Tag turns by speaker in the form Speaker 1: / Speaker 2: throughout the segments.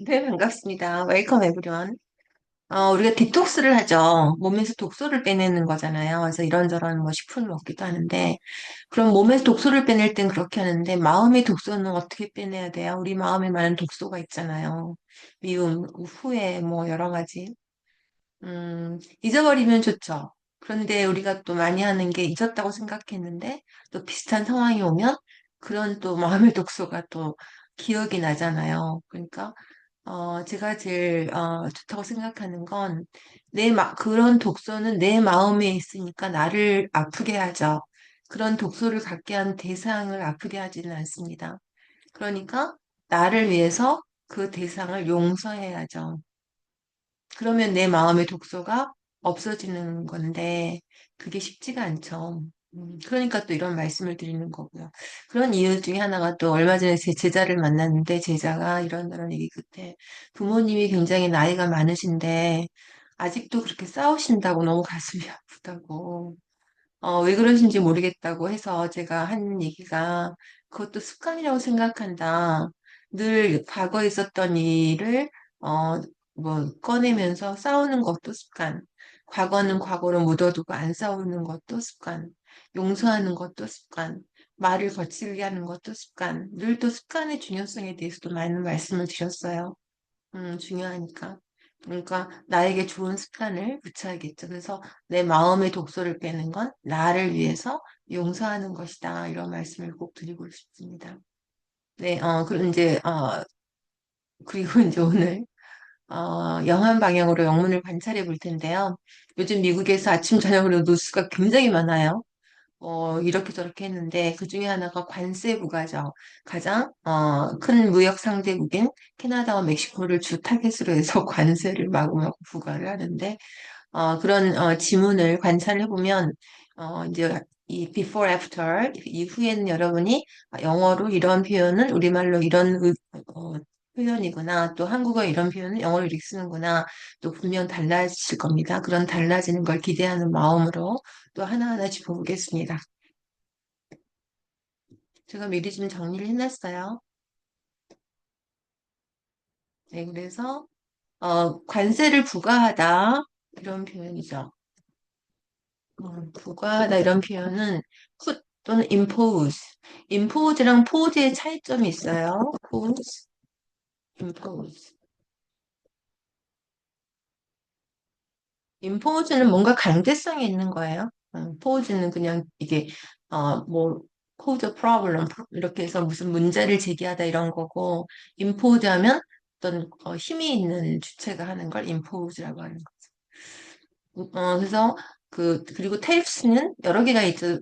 Speaker 1: 네, 반갑습니다. 웰컴 에브리원. 어, 우리가 디톡스를 하죠. 몸에서 독소를 빼내는 거잖아요. 그래서 이런저런 뭐 식품을 먹기도 하는데, 그럼 몸에서 독소를 빼낼 땐 그렇게 하는데, 마음의 독소는 어떻게 빼내야 돼요? 우리 마음에 많은 독소가 있잖아요. 미움, 후회, 뭐 여러 가지. 음, 잊어버리면 좋죠. 그런데 우리가 또 많이 하는 게 잊었다고 생각했는데, 또 비슷한 상황이 오면, 그런 또 마음의 독소가 또 기억이 나잖아요. 그러니까, 어, 제가 제일, 어, 좋다고 생각하는 건, 내 마, 그런 독소는 내 마음에 있으니까 나를 아프게 하죠. 그런 독소를 갖게 한 대상을 아프게 하지는 않습니다. 그러니까, 나를 위해서 그 대상을 용서해야죠. 그러면 내 마음의 독소가 없어지는 건데, 그게 쉽지가 않죠. 음, 그러니까 또 이런 말씀을 드리는 거고요. 그런 이유 중에 하나가 또 얼마 전에 제 제자를 만났는데, 제자가 이런 저런 얘기 끝에 부모님이 굉장히 나이가 많으신데, 아직도 그렇게 싸우신다고 너무 가슴이 아프다고. 어, 왜 그러신지 모르겠다고 해서 제가 한 얘기가 그것도 습관이라고 생각한다. 늘 과거에 있었던 일을 어, 뭐 꺼내면서 싸우는 것도 습관. 과거는 과거로 묻어두고 안 싸우는 것도 습관. 용서하는 것도 습관. 말을 거칠게 하는 것도 습관. 늘 또 습관의 중요성에 대해서도 많은 말씀을 드렸어요. 음, 중요하니까. 그러니까 나에게 좋은 습관을 붙여야겠죠. 그래서 내 마음의 독소를 빼는 건 나를 위해서 용서하는 것이다. 이런 말씀을 꼭 드리고 싶습니다. 네, 어, 그리고 이제, 어, 그리고 이제 오늘, 어, 영한 방향으로 영문을 관찰해 볼 텐데요. 요즘 미국에서 아침, 저녁으로 뉴스가 굉장히 많아요. 어, 이렇게 저렇게 했는데 그 중에 하나가 관세 부과죠. 가장 어, 큰 무역 상대국인 캐나다와 멕시코를 주 타겟으로 해서 관세를 마구마구 부과를 하는데 어, 그런 어, 지문을 관찰해 보면 어, 이제 이 before after 이후에는 여러분이 영어로 이런 표현은 우리말로 이런 의- 어, 표현이구나 또 한국어 이런 표현은 영어로 이렇게 쓰는구나 또 분명 달라질 겁니다. 그런 달라지는 걸 기대하는 마음으로 또 하나하나 짚어보겠습니다. 제가 미리 좀 정리를 해놨어요. 네, 그래서 어, 관세를 부과하다 이런 표현이죠. 음, 부과하다 이런 표현은 put 또는 impose, impose랑 pose의 차이점이 있어요. pose, impose. impose는 뭔가 강제성이 있는 거예요. 음, pose는 그냥 이게 어, 뭐 pose a problem 이렇게 해서 무슨 문제를 제기하다 이런 거고 impose 하면 어떤 어, 힘이 있는 주체가 하는 걸 impose라고 하는 어, 그래서 그 그리고 테이프스는 여러 개가 있죠.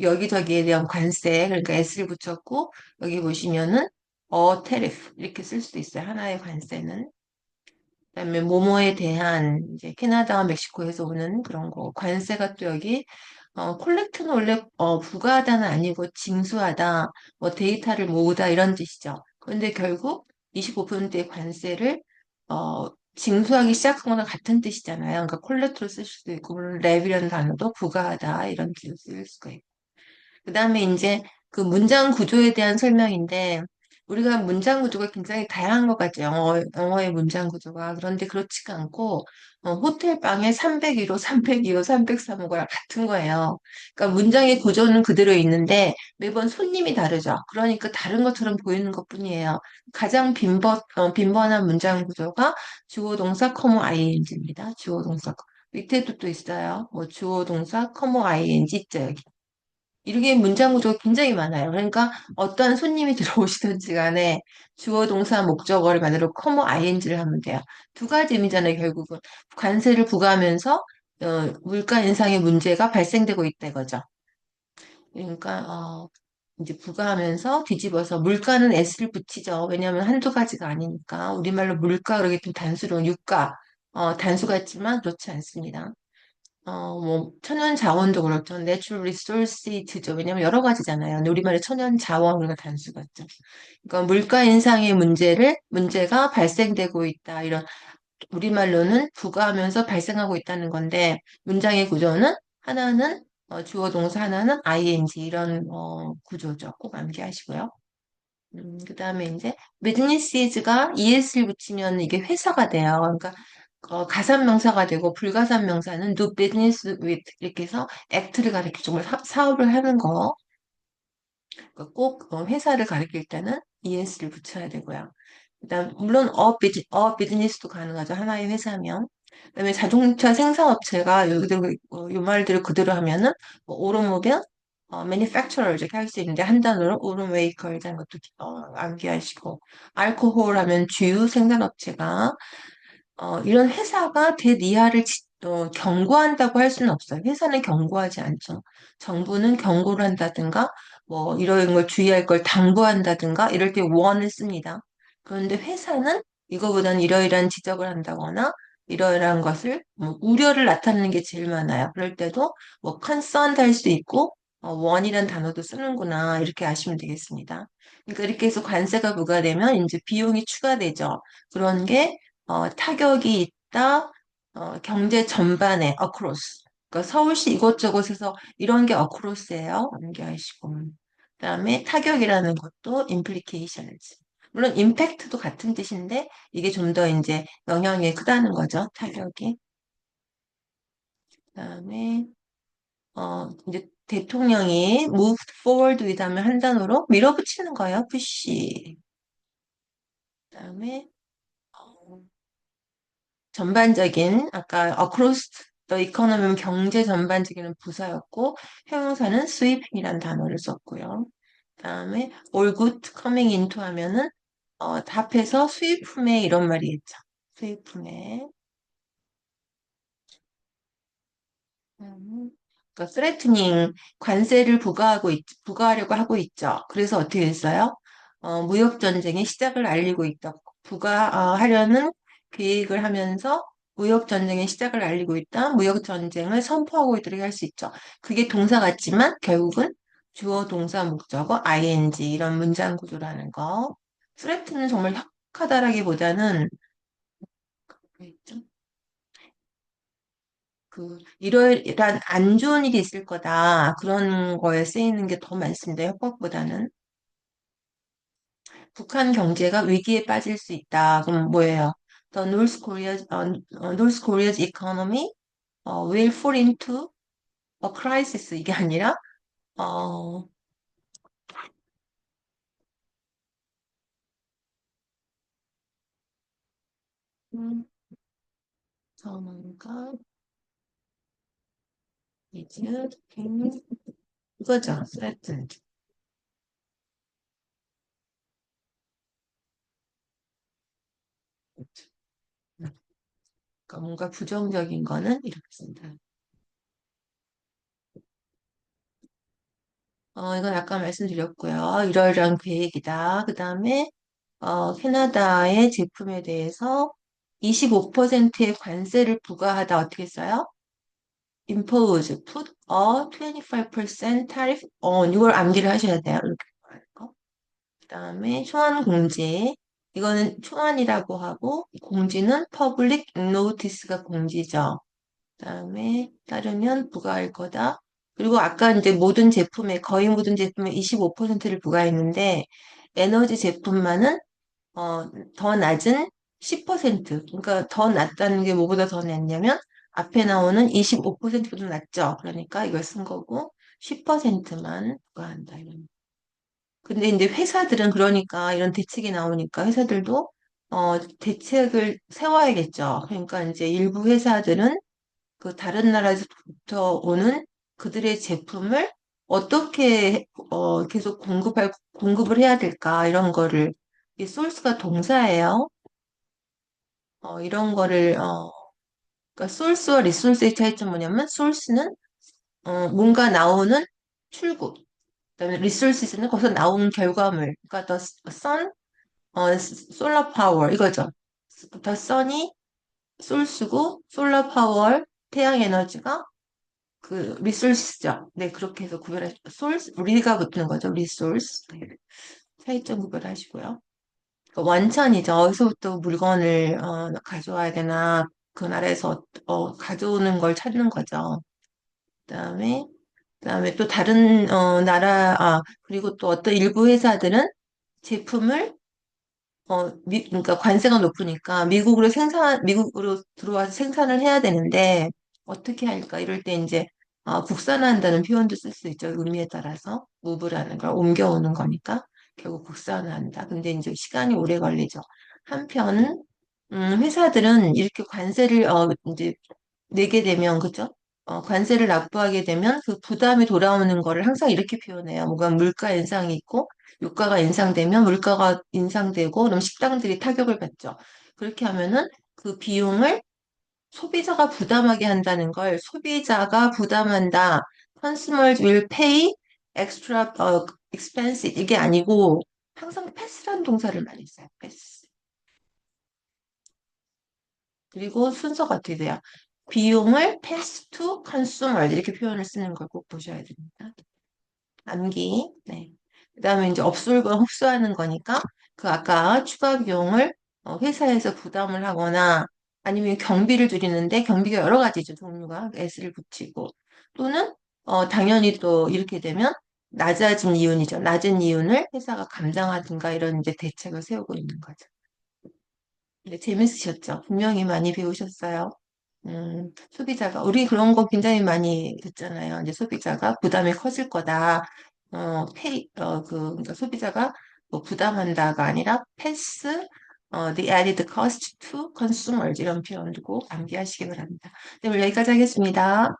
Speaker 1: 여기저기에 대한 관세 그러니까 S를 붙였고 여기 보시면은 어 테리프 이렇게 쓸 수도 있어요. 하나의 관세는. 그다음에 모모에 대한 이제 캐나다와 멕시코에서 오는 그런 거 관세가 또 여기 어 콜렉트는 원래 어 부과하다는 아니고 징수하다 뭐 데이터를 모으다 이런 뜻이죠. 그런데 결국 25%의 관세를 어 징수하기 시작한 거나 같은 뜻이잖아요. 그러니까 콜렉트로 쓸 수도 있고 랩이라는 단어도 부과하다 이런 뜻을 쓸 수가 있고 그 다음에 이제 그 문장 구조에 대한 설명인데, 우리가 문장 구조가 굉장히 다양한 것 같죠. 영어, 영어의 문장 구조가. 그런데 그렇지가 않고, 어, 호텔 방에 302호, 302호, 303호가 같은 거예요. 그러니까 문장의 구조는 그대로 있는데, 매번 손님이 다르죠. 그러니까 다른 것처럼 보이는 것 뿐이에요. 가장 빈번, 어, 빈번한 문장 구조가 주어 동사, 커머, ing입니다. 주어 동사. 밑에도 또 있어요. 뭐 주어 동사, 커머, ing 있죠, 여기. 이렇게 문장 구조가 굉장히 많아요. 그러니까 어떠한 손님이 들어오시든지 간에 주어 동사 목적어를 만들어 커머 ing를 하면 돼요. 두 가지 의미잖아요, 결국은. 관세를 부과하면서 어, 물가 인상의 문제가 발생되고 있다 이거죠. 그러니까 어, 이제 부과하면서 뒤집어서 물가는 s를 붙이죠. 왜냐하면 한두 가지가 아니니까. 우리말로 물가 그러기 좀 단수로 유가 어, 단수 같지만 그렇지 않습니다. 어, 뭐, 천연 자원도 그렇죠. Natural resources죠. 왜냐면 여러 가지잖아요. 우리말에 천연 자원, 우리가 단수 같죠. 그러니까 물가 인상의 문제를, 문제가 발생되고 있다. 이런, 우리말로는 부과하면서 발생하고 있다는 건데, 문장의 구조는 하나는 어, 주어 동사, 하나는 ing, 이런, 어, 구조죠. 꼭 암기하시고요. 음, 그 다음에 이제 business가 es를 붙이면 이게 회사가 돼요. 그러니까 어, 가산명사가 되고 불가산명사는 do business with 이렇게 해서 act를 가리켜 정말 사, 사업을 하는 거. 그러니까 꼭 어, 회사를 가리킬 때는 es를 붙여야 되고요. 그다음 물론 어, 비즈, 어 비즈니스도 가능하죠. 하나의 회사면. 그다음에 자동차 생산업체가 여기들 어, 요 말들을 그대로 하면은 뭐 오토모빌 어, manufacturer 이렇게 할 수 있는데 한 단어로 automaker이라는 것도 어, 암기하시고 알코올 하면 주유 생산업체가 어, 이런 회사가 대리아를 지- 어, 경고한다고 할 수는 없어요. 회사는 경고하지 않죠. 정부는 경고를 한다든가, 뭐, 이런 걸 주의할 걸 당부한다든가, 이럴 때 warn을 씁니다. 그런데 회사는 이거보다는 이러이러한 지적을 한다거나, 이러이러한 것을, 뭐, 우려를 나타내는 게 제일 많아요. 그럴 때도, 뭐, concerned 할수 있고, 어, warn이란 단어도 쓰는구나, 이렇게 아시면 되겠습니다. 그러니까 이렇게 해서 관세가 부과되면 이제 비용이 추가되죠. 그런 게 어, 타격이 있다. 어, 경제 전반에 across. 그러니까 서울시 이곳저곳에서 이런 게 across예요. 암기하시고. 그다음에 타격이라는 것도 implications. 물론 impact도 같은 뜻인데 이게 좀 더 이제 영향이 크다는 거죠. 타격이. 그다음에 어 이제 대통령이 move forward with 하면 한 단어로 밀어붙이는 거예요. push. 그다음에 어, 전반적인 아까 across the economy는 경제 전반적인 부사였고 형용사는 sweeping이라는 단어를 썼고요. 그다음에 all good coming into 하면은 어, 답해서 수입품에 이런 말이 있죠. 수입품에 음, 그러니까 threatening 관세를 부과하고 있, 부과하려고 하고 있죠. 그래서 어떻게 됐어요? 어, 무역 전쟁의 시작을 알리고 있다. 부과하려는 계획을 하면서 무역 전쟁의 시작을 알리고 있다. 무역 전쟁을 선포하고 있도록 할 수 있죠. 그게 동사 같지만 결국은 주어 동사 목적어 ing 이런 문장 구조라는 거. threat는 정말 혁하다라기보다는 그 이러이러한 안 좋은 일이 있을 거다 그런 거에 쓰이는 게 더 많습니다. 협박보다는 북한 경제가 위기에 빠질 수 있다. 그럼 뭐예요? The North Korea, 어, 어, North Korea's economy 어, will fall into a crisis 이게 아니라 어, 음, 전문가 in- 이거죠. threatened. 그러니까 뭔가 부정적인 거는 이렇게 쓴다. 어, 이건 아까 말씀드렸고요. 이러이러한 계획이다. 그 다음에 어, 캐나다의 제품에 대해서 25%의 관세를 부과하다 어떻게 써요? impose, put a 25% tariff on 이걸 암기를 하셔야 돼요. 이렇게 거. 그 다음에 초안 공지. 이거는 초안이라고 하고 공지는 public notice가 공지죠. 그다음에 따르면 부과할 거다. 그리고 아까 이제 모든 제품에 거의 모든 제품에 25%를 부과했는데 에너지 제품만은 어, 더 낮은 10%, 그러니까 더 낮다는 게 뭐보다 더 낮냐면 앞에 나오는 25%보다 낮죠. 그러니까 이걸 쓴 거고 10%만 부과한다. 이런. 근데 이제 회사들은 그러니까 이런 대책이 나오니까 회사들도 어, 대책을 세워야겠죠. 그러니까 이제 일부 회사들은 그 다른 나라에서부터 오는 그들의 제품을 어떻게 어, 계속 공급할 공급을 해야 될까 이런 거를 이 소스가 동사예요. 어, 이런 거를 어, 그러니까 소스와 리소스의 차이점 뭐냐면 소스는 어, 뭔가 나오는 출구, 그다음에 리소스는 거기서 나온 결과물. 그러니까 the sun, 어, solar power 이거죠. the sun이 소스고 solar power 태양 에너지가 그 리소스죠. 네, 그렇게 해서 구별하 소스 리가 붙는 거죠. 리소스. 네. 차이점 구별하시고요. 그 원천이죠. 어디서부터 물건을 어, 가져와야 되나 그 나라에서 어, 가져오는 걸 찾는 거죠. 그다음에 그다음에 또 다른 어, 나라 아 그리고 또 어떤 일부 회사들은 제품을 어, 미, 그러니까 관세가 높으니까 미국으로 생산, 미국으로 들어와서 생산을 해야 되는데 어떻게 할까? 이럴 때 이제 어, 국산화한다는 표현도 쓸 수 있죠. 의미에 따라서 무브라는 걸 옮겨오는 거니까 결국 국산화한다. 근데 이제 시간이 오래 걸리죠. 한편 음, 회사들은 이렇게 관세를 어, 이제 내게 되면 그죠? 어, 관세를 납부하게 되면 그 부담이 돌아오는 거를 항상 이렇게 표현해요. 뭔가 물가 인상이 있고 유가가 인상되면 물가가 인상되고 그럼 식당들이 타격을 받죠. 그렇게 하면은 그 비용을 소비자가 부담하게 한다는 걸 소비자가 부담한다. Consumers will pay extra 어, expense 이게 아니고 항상 패스라는 동사를 많이 써요. 패스. 그리고 순서가 어떻게 돼요? 비용을 pass to 이렇게 표현을 쓰는 걸 꼭 보셔야 됩니다. 암기. 네. 그 다음에 이제 업솔과 흡수하는 거니까 그 아까 추가 비용을 어, 회사에서 부담을 하거나 아니면 경비를 줄이는데 경비가 여러 가지죠. 종류가 S를 붙이고 또는 어, 당연히 또 이렇게 되면 낮아진 이윤이죠. 낮은 이윤을 회사가 감당하든가 이런 이제 대책을 세우고 있는 거죠. 네, 재밌으셨죠? 분명히 많이 배우셨어요. 음, 소비자가, 우리 그런 거 굉장히 많이 듣잖아요. 이제 소비자가 부담이 커질 거다. 어, 페이, 어, 그, 그러니까 소비자가 뭐 부담한다가 아니라 패스, 어, the added cost to consumers 이런 표현 두고 암기하시기 바랍니다. 네, 오늘 여기까지 하겠습니다.